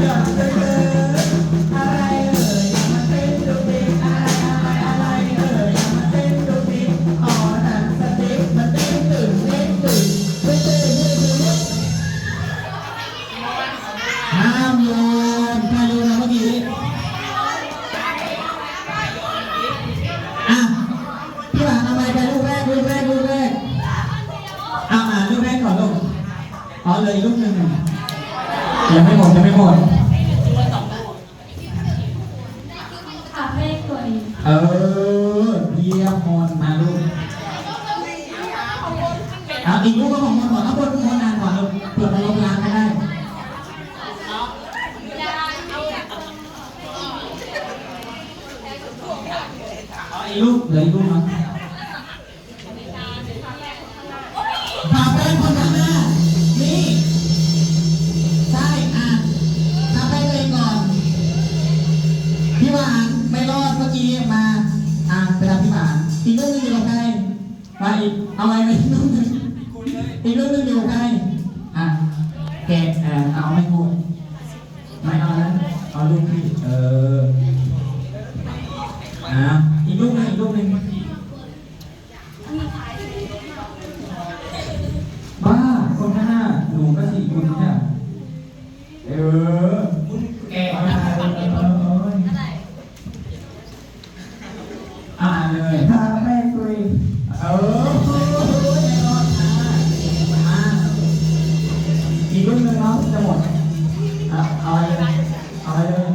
อะไรเอ่ยอย่ามาเต้นดูดิอะไรอะไรอะไรเอ่ยอย่ามาเต้นดูดิอ๋อหนังสติ๊กมันเต้นตื่นเต้นตื่นเต้นตื่นเต้นตื่นห้ามโยนใครโยนนะเมื่อกี้อะพี่หวานเอาไปไปลูกแรกลูกแรกลูกแรกเอาอ่านลูกแรกก่อนลูกอ๋อเลยลูกหนึ่ง ยังไม่หมดยังไม่หมดคาเฟ่ตัวเองเออเยี่ยมมอนมาลูกเอาอีกลูกก็ของมอนก่อนเอาบนมอนนานก่อนลูกเผื่อมันลบล้างไม่ได้อาอีกลูกเหลืออีกลูกมั้ง พี่หวานไม่รอดเมื่อกี้มาอ่าไปรับพี่หวานอีกลูกหนึงอยู่กับใครมาอีกเอาอะไรไปอีกลูกหนึงอีกลูกหนึงอยู่กับใครอะแกะเออเอาไม่พูดไม่เอานะเอาลูกพี่เอออะอีกลูกหนึงอีกลูกหนึง อ่าเลยถามแม่คุยเอออีกรุ่นหนึ่งเนาะจะหมดเอาอะไรเลยเอาอะไรเลย